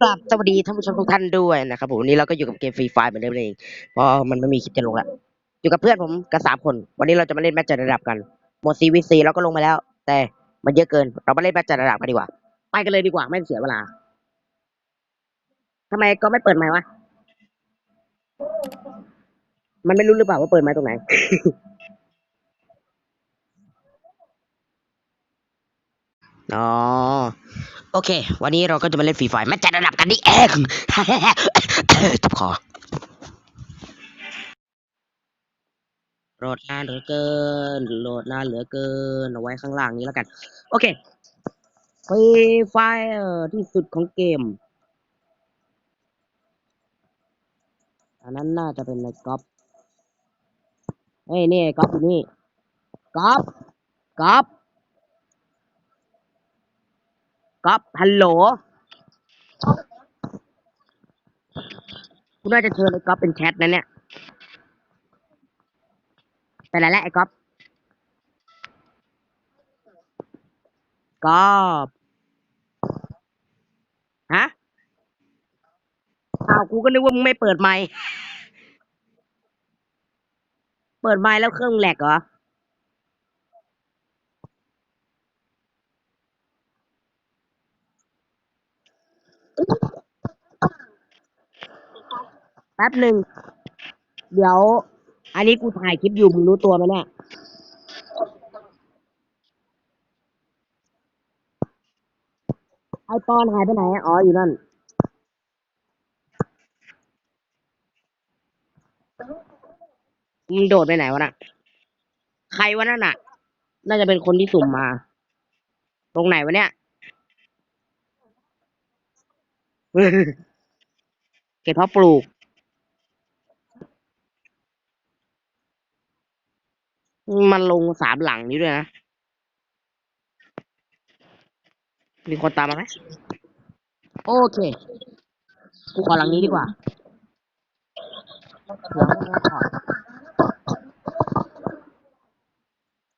กราบสวัสดีท่านผู้ชมทุกท่านด้วยนะครับผมวันนี้เราก็อยู่กับเกมฟรีไฟเหมือนเดิมเองเพราะมันไม่มีคลิปจะลงละอยู่กับเพื่อนผมกันสามคน วันนี้เราจะมาเล่นแมตช์จัดระดับกันหมดซีวีซีเราก็ลงมาแล้ว แต่มันเยอะเกิน เรามาเล่นแมตช์จัดระดับกันดีกว่า ไปกันเลยดีกว่าไม่เสียเวลาทำไมก็ไม่เปิดไมค์วะมันไม่รู้หรือเปล่าว่าเปิดไมค์ตรงไหนอ๋อ โอเค วันนี้เราก็จะมาเล่นฟรีไฟแมตช์จัดระดับกันนี่เองจุบคอโหลดนานเหลือเกินโหลดนานเหลือเกินเอาไว้ข้างล่างนี้แล้วกัน โอเคฟรีไฟที่สุดของเกม อันนั้นน่าจะเป็นในก๊อปเฮ้ยนี่ก๊อปอยู่นี่ก๊อปก๊อป ก๊อปฮัลโหลกูน่าจะเชิญไอ้ก๊อปเป็นแชทนะเนี่ยไปไหนแล้วไอ้ก๊อปก๊อปฮะอ้าวกูก็นึกว่ามึงไม่เปิดไมค์เปิดไมค์แล้วเครื่องแหลกเหรอ แป๊บหนึ่ง เดี๋ยว อันนี้กูถ่ายคลิปอยู่มึงรู้ตัวไหมเนี่ย ไอปอนหายไปไหน อ๋อ อยู่นั่น มึงโดดไปไหนวะน่ะ ใครวะนั่นน่ะ น่าจะเป็นคนที่สุ่มมา ตรงไหนวะเนี่ย เก็บเพาะปลูก มันลงสามหลังนี้ด้วยนะ มีคนตามมาไหมโอเค กูขอหลังนี้ดีกว่า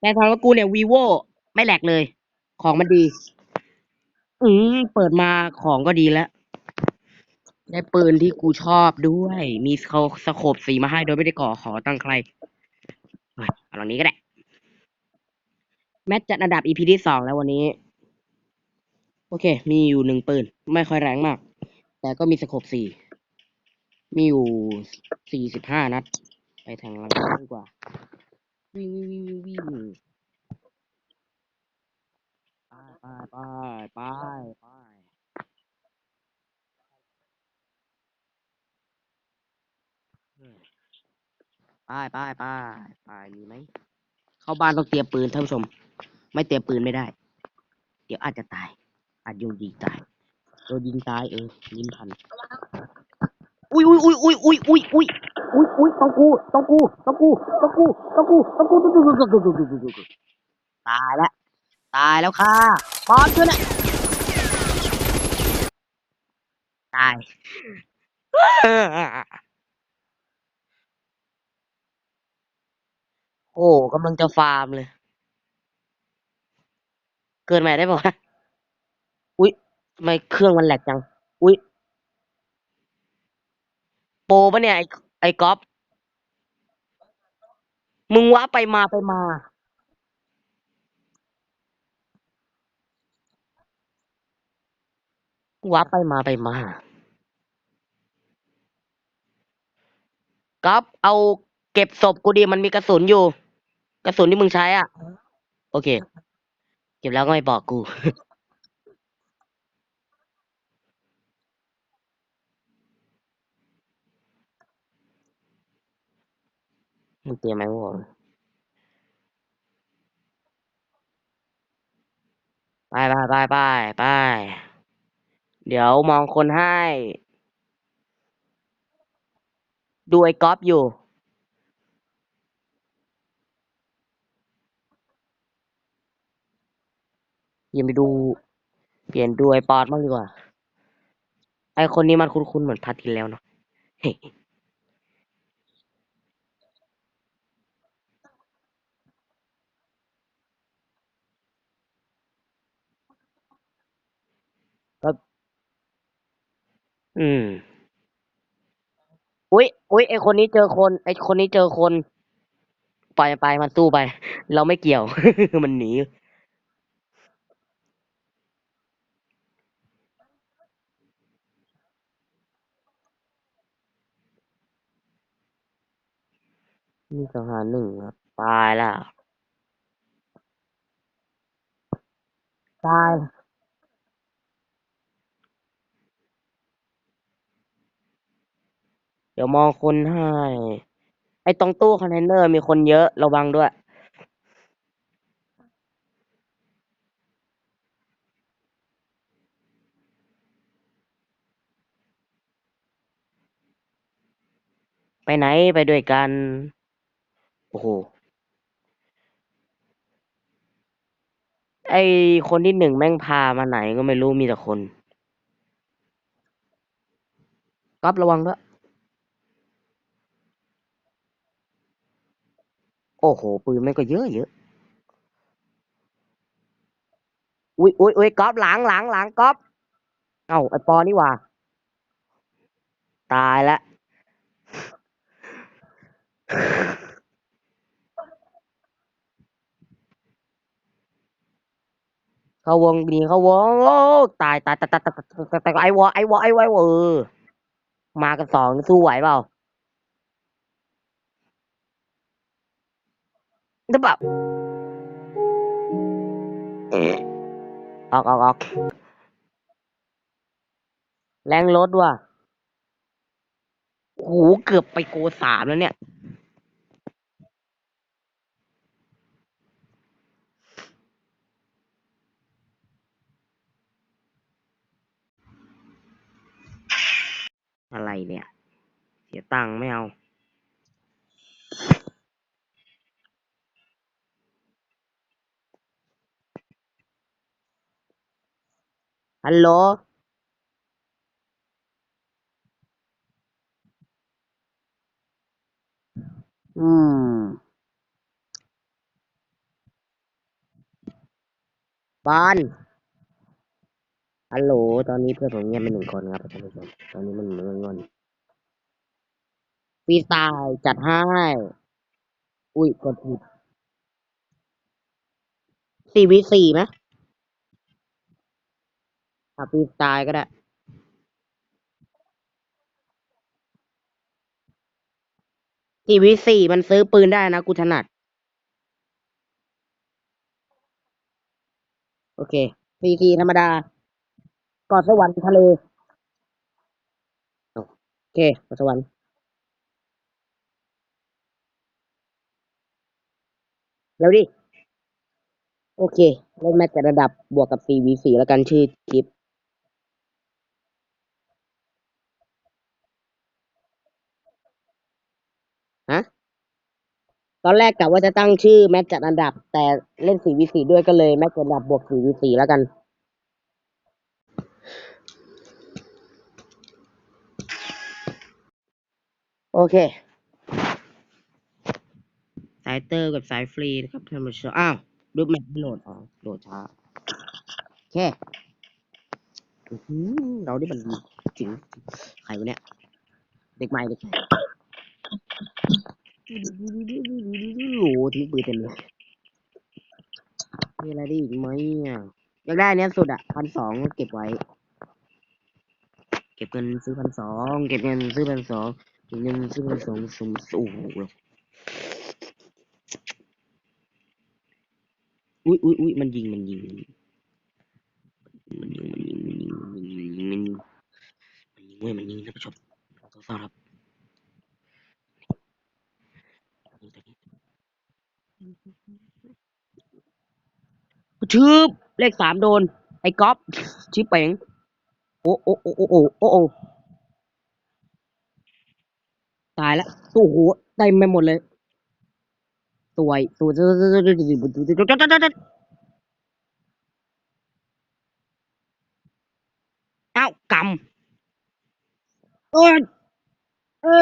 แต่ทางว่ากูเนี่ยวีโวไม่แหลกเลย ของมันดี อืม เปิดมาของก็ดีแล้ว ได้ปืนที่กูชอบด้วย มีเขาสโคบสีมาให้โดยไม่ได้ก่อขอตั้งใครเอาหลังนี้ก็ได้ แมตช์จัดอันดับ EP ที่สองแล้ววันนี้ โอเค มีอยู่หนึ่งปืน ไม่ค่อยแรงมาก แต่ก็มีสโคบสี่ มีอยู่สี่สิบห้านัด ไปทางหลังดีกว่า วิ่งวิ่งวิ่งวิ่งวิ่งไปไปไป ไปไปไปไปไปมีไหมเข้าบ้านต้องเตรียมปืนท่านผู้ชม ไม่เตรียมปืนไม่ได้ เดี๋ยวอาจจะตาย อาจโดนยิงตายโดนยิงตายเออยิงทันอุ้ยอุ้ยอุ้ยอุ้ยอุ้ยอุ้ยอุ้ยอุ้ยอุ้ยต้องกูต้องกูต้องกูต้องกูต้องกูต้องกูต้องกูต้องกูต้องกูต้องกูต้องกูตายแล้วตายแล้วค่ะปอนขึ้นอะตาย โอ้กำลังจะฟาร์มเลย เกินใหม่ได้ป่าวะอุ้ยทำไมเครื่องมันแหลกจัง อุ้ยโปรปะเนี่ย ไอ้ไอ้ก๊อฟมึงว้าไปมาไปมาว้าไปมาไปมาก๊อฟเอาเก็บศพกูดีมันมีกระสุนอยู่ กระสุนที่มึงใช้อะ โอเค เก็บแล้วก็ไม่บอกกู มึงเตรียมไหมวะไปไปไปไปไป เดี๋ยวมองคนให้ ดูไอ้ก๊อฟอยู่ ยังไปดู เปลี่ยนดูไอปอดบ้างดีกว่า ไอคนนี้มันคุ้นๆเหมือนพัดที่แล้วเนาะเฮ้ยอืม อุ้ยอุ้ยไอคนนี้เจอคน ไอคนนี้เจอคน ไปไปมันสู้ไป เราไม่เกี่ยว มันหนี มีสหารหนึ่งครับ ตายแล้วตายเดี๋ยวมองคนให้ ไอตรงตู้คอนเทนเนอร์มีคนเยอะระวังด้วย ไปไหนไปด้วยกัน โอ้โหไอคนที่หนึ่งแม่งพามาไหนก็ไม่รู้มีแต่คน ก๊อประวังด้วย โอ้โหปืนแม่งก็เยอะเยอะ อุ้ยอุ้ยอุ้ยก๊อฟหลังหลังหลังก๊อฟ เอ้า ไอปอนี่หว่า ตายละ เข้าวงดีเข้าวงโอ้ตายตายตายตายตายตายไอวอไอวอไอวไอวอเออมากันสองสู้ไหวเปล่าหรือเปล่าเอ๊ะออกออกออกแรงรถว่ะโหเกือบไปโกสามแล้วเนี่ย อะไรเนี่ย เสียตังค์ไม่เอาฮัลโหลอืม บอล ฮัลโหล ตอนนี้เพื่อนผมเงียบไปหนึ่งคนครับท่านผู้ชม ตอนนี้มันเหมือนงอนฟรีสไตล์จัดให้ อุ้ย กดผิดสี่วิสี่ไหมอะฟรีสไตล์ก็ได้ สี่วิสี่มันซื้อปืนได้นะ กูถนัด โอเคสี่วีธรรมดา กอดสวรรค์ทะเลโอเคกอดสวรรค์เร็วดิ โอเค เล่นแมตช์กับระดับบวกกับสี่วิสี่แล้วกันชื่อคลิปฮะตอนแรกกะว่าจะตั้งชื่อแมตช์จัดอันดับ แต่เล่นสี่วิสี่ด้วยก็เลยแมตช์จัดอันดับบวกสี่วิสี่แล้วกัน โอเค สายเตอร์กับสายฟรีนะครับท่านผู้ชมอ้าวรูปแมปไม่โหลดอ๋อโหลดช้าโอเคเราได้มันดีจริงใครวะเนี่ย เด็กใหม่เด็กใหม่โหทิ้งปืนเต็มเลยมีอะไรได้อีกไหมอะอยากได้อันเนี้ยสุดอะพันสองเก็บไว้ เก็บเงินซื้อพันสองเก็บเงินซื้อพันสอง เก็บเงินซื้อพันสองสมโอ้โหอุ้ยอุ้ยอุ้ยมันยิงมันยิงมันยิงมันยิงมันยิงมันยิงมันยิงมันยิงเว้ยมันยิงท่านผู้ชมต้องเฝ้าครับชืบเลขสามโดน ไอ้ก๊อฟชิปเป๋งโอ้โอ้โอ้โอ้โอ้โอ้ ตายแล้วโอ้โหเต็มไปหมดเลยตัวตัวยเอ้ากำเอ้ยเอ้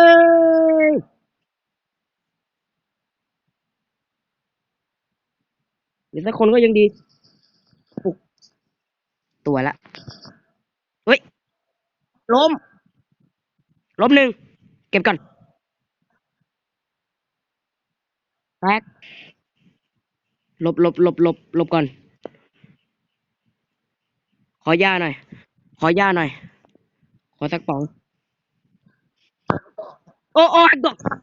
ยเดี๋ยวสักคนก็ยังดีตัวละเฮ้ยล้มล้มหนึ่งเก็บก่อน แตกลบหลบหลบหลบหลบก่อน ขอยาหน่อย ขอยาหน่อย ขอสักป๋อง โอ้โอ้ดอกสัก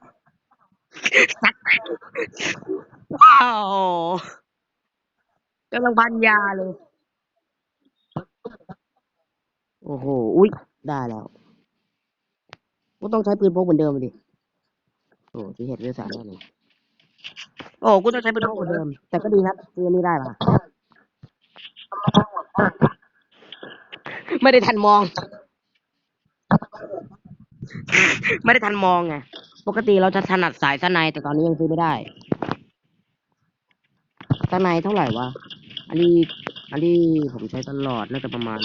ว้าวกำลังพันยาเลย โอ้โห อุ้ย ได้แล้วกูต้องใช้ปืนพกเหมือนเดิมดิ โอ้ที่เห็ดเรื่องสารแน่เลย โอ้กูต้องใช้ปืนพกเหมือนเดิม แต่ก็ดีนะซื้อนี่ได้ป่ะไม่ได้ทันมอง ไม่ได้ทันมองไงปกติเราจะถนัดสายสไนแต่ตอนนี้ยังซื้อไม่ได้สไนเท่าไหร่วะอันนี้ อันนี้ผมใช้ตลอดน่าจะประมาณ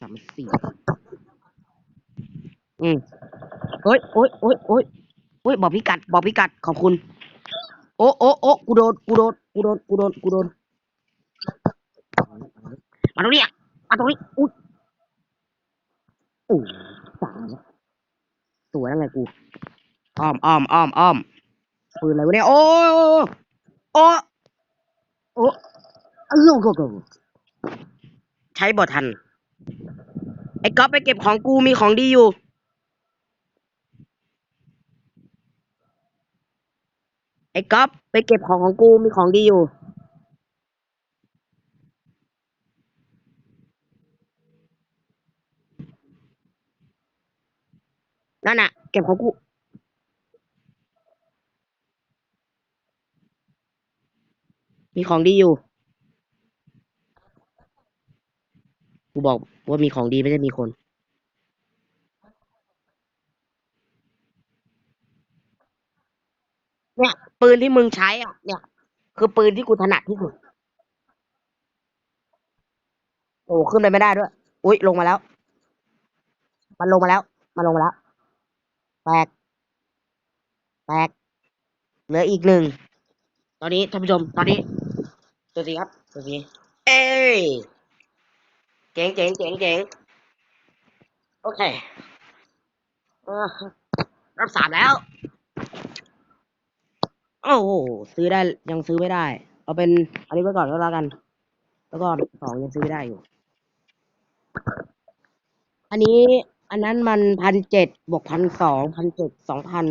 สามสี่อืมโอ้ยโอ้ยโอ้ยโอ้ยโอ้ยบอกพิกัด บอกพิกัดขอบคุณ โอ้โอ้โอ้กูโดนกูโดนกูโดนกูโดนกูโดนมาตรงนี้อะมาตรงนี้อุ้ยโอ้สามแล้วสวยแล้วไงกูอ้อมอ้อมอ้อมอ้อมปืนอะไรวะเนี่ยโอ้โอ้โอ้เออโกโกใช้บ่ทันไอ้ก๊อฟไปเก็บของกูมีของดีอยู่ ไอ้ก๊อฟไปเก็บของของกูมีของดีอยู่ นั่นน่ะ เก็บของกู มีของดีอยู่ กูบอกว่ามีของดีไม่ได้มีคน เนี่ย ปืนที่มึงใช้อะ เนี่ย คือปืนที่กูถนัดที่สุด โอ้ขึ้นไปไม่ได้ด้วย อุ้ยลงมาแล้ว มันลงมาแล้ว มันลงมาแล้ว แตก แตก เหลืออีกหนึ่ง ตอนนี้ท่านผู้ชม ตอนนี้ตัวสีครับตัวสีเอ้ยเจ๋งเจ๋งเจ๋งเจ๋งโอเคเอรับสามแล้ว โอ้โหซื้อได้ยังซื้อไม่ได้ เอาเป็นอันนี้ไว้ก่อนก็แล้วกัน แล้วก็สองยังซื้อไม่ได้อยู่ อันนี้อันนั้นมันพันเจ็ดบวกพันสองพันเจ็ดสองพัน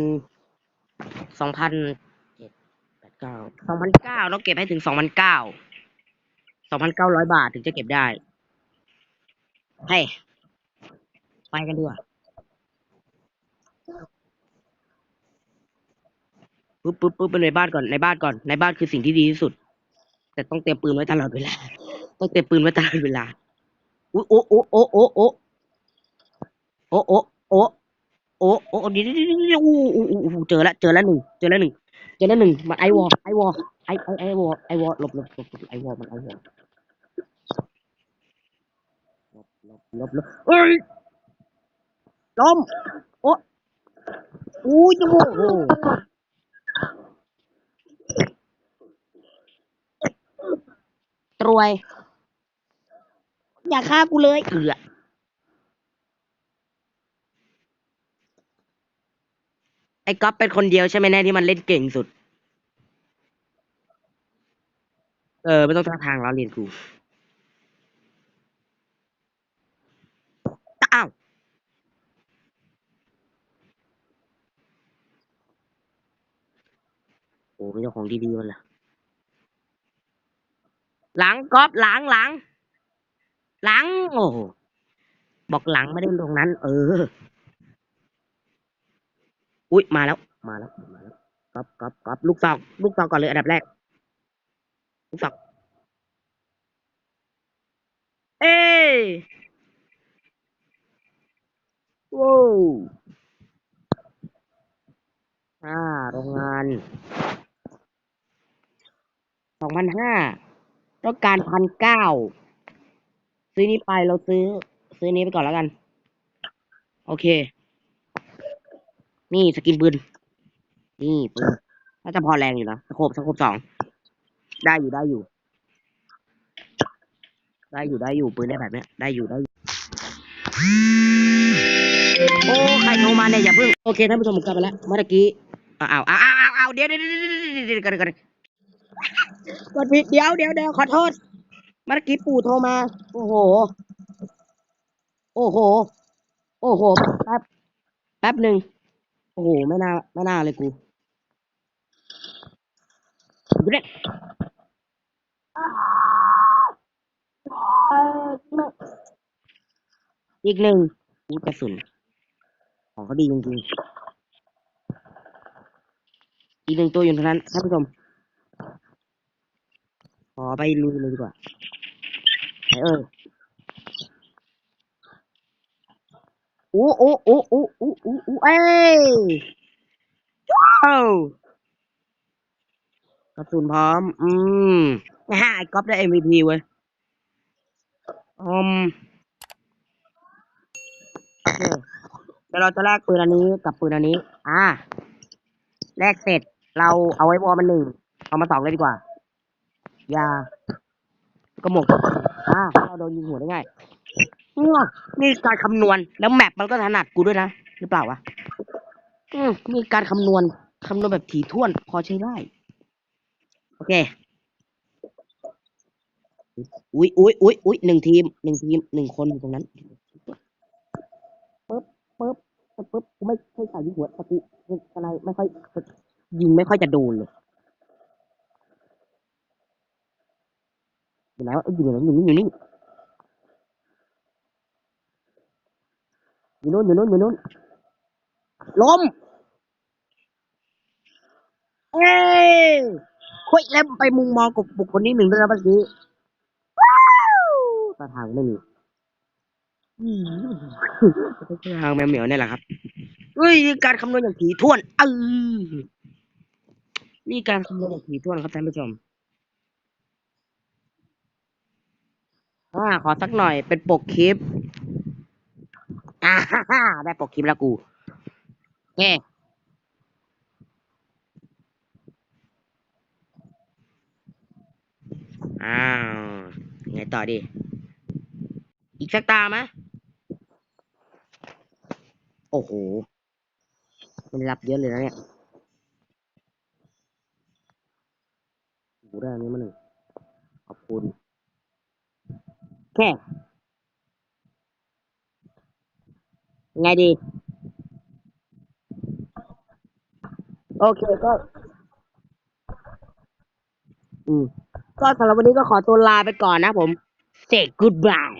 สองพันเจ็ดแปดเก้าสองพันเก้าต้องเก็บให้ถึงสองพันเก้าสองพันเก้าร้อยบาทถึงจะเก็บได้เฮ้ไปกันดีกว่า ปุ๊บปุ๊บปุ๊บไปในบ้านก่อนในบ้านก่อนในบ้านคือสิ่งที่ดีที่สุด แต่ต้องเตรียมปืนไว้ตลอดเวลา ต้องเตรียมปืนไว้ตลอดเวลาอุ๊ยโอ้โอ้โอ้โอ้โอ้โอ้โอ้โอ้โอ้โอ้เดี๋ยวเดี๋ยวเดี๋ยวเดี๋ยวอู้อู้อู้อู้เจอแล้วเจอแล้วหนึ่งเจอแล้วหนึ่งเจอแล้วหนึ่งมันไอวอลไอวอลไอไอไอวอลไอวอลหลบหลบหลบหลบไอวอลมันไอวอลหลบหลบหลบหลบเอ้ยล้มโอ้อู้ยโอ้โห ตรวย อย่าฆ่ากูเลยเอือไอ้ก๊อฟเป็นคนเดียวใช่ไหมแน่ที่มันเล่นเก่งสุด เออ ไม่ต้องท่าทางเราเรียนกูอ้าวโอ้ไม่เจ้าของดีๆมันละหลังก๊อฟหลังหลัง หลัง โอ้โหบอกหลังไม่ได้ตรงนั้น เออ อุ้ยมาแล้ว มาแล้วมาแล้วก๊อฟก๊อฟก๊อฟลูกซองลูกซองก่อนเลยอันดับแรก ลูกซองเอ้ว้วอ่าโรงงาน สองพันห้าต้องการพันเก้าซื้อนี้ไปเราซื้อ ซื้อนี้ไปก่อนแล้วกัน โอเค นี่สกินปืนนี่ปืนน่าจะพอแรงอยู่นะสโคบสโคบสองได้อยู่ได้อยู่ ได้อยู่ได้อยู่ปืนได้แบบเนี้ยได้อยู่ได้อยู่โอ้ใครโทรมาเนี่ยอย่าเพิ่งโอเคท่านผู้ชมผมกลับมาแล้วเมื่อกี้อ้าวอ้าวอ้าวอ้าวอ้าวเดี๋ยวเดี๋ยวเดี๋ยวเดี๋ยวเดี๋ยว กดผิดเดี๋ยวเดี๋ยวเดี๋ยวขอโทษ เมื่อกี้ปู่โทรมา โอ้โห โอ้โห โอ้โห แป๊บ แป๊บหนึ่ง โอ้โห ไม่น่า ไม่น่าเลยกูดูเนี่ยอีกหนึ่งอูกระสุน ของเขาดีจริงๆ อีกหนึ่งตัวอยู่เท่านั้นท่านผู้ชม ขอไปลุยเลยดีกว่าไหนเอ่ยโอ้โอ้โอ้โอ้โอ้โอ้โอ้เอ้ยว้าวกระสุนพร้อม อืมนะฮะไอ้ก๊อฟได้ MVP เว้ยอืมเคเดี๋ยวเราจะแลกปืนอันนี้กับปืนอันนี้ อ่า แลกเสร็จ เราเอาไว้วอลมันหนึ่ง เอามาสองเลยดีกว่า ยากระหมกอ่าเราโดนยิงหัวได้ง่ายนี่การคำนวณแล้วแมปมันก็ถนัดกูด้วยนะหรือเปล่าวะอืมมีการคำนวณคำนวณแบบถี่ถ้วน พอใช้ได้ โอเคอุ้ยอุ้ยอุ้ยอุ้ยหนึ่งทีมหนึ่งทีมหนึ่งคนอยู่ตรงนั้นปึ๊บปึ๊บปึ๊บกูไม่ค่อยใส่ยิงหัวแต่กูอะไรไม่ค่อยยิงไม่ค่อยจะโดนเลย อยู่ไหนวะเอ้ยอยู่ไหนอยู่นี่อยู่นี่อยู่นู้นอยู่นู้นอยู่นู้นล้มเอ้ยคุยแล้วไปมุงมองกับบุคคลนี้หนึ่งด้วยนะเมื่อกี้ว้าวตาทางไม่มีอืมทางแมวเหมียวเนี่ยแหละครับเฮ้ยการคำนวณอย่างถี่ถ้วนเออนี่การคำนวณอย่างถี่ถ้วนครับท่านผู้ชม อ่าขอสักหน่อยเป็นปกคลิปอ่าฮ่าฮ่าได้ปกคลิปแล้วกูโอเคอ้าวไงต่อดี อีกสักตาไหมโอ้โห มันรับเยอะเลยนะเนี่ยโอ้โหได้อันนี้มาหนึ่งขอบคุณ แค่ไงดี โอเคก็ อืม ก็สำหรับวันนี้ก็ขอตัวลาไปก่อนนะผม say goodbye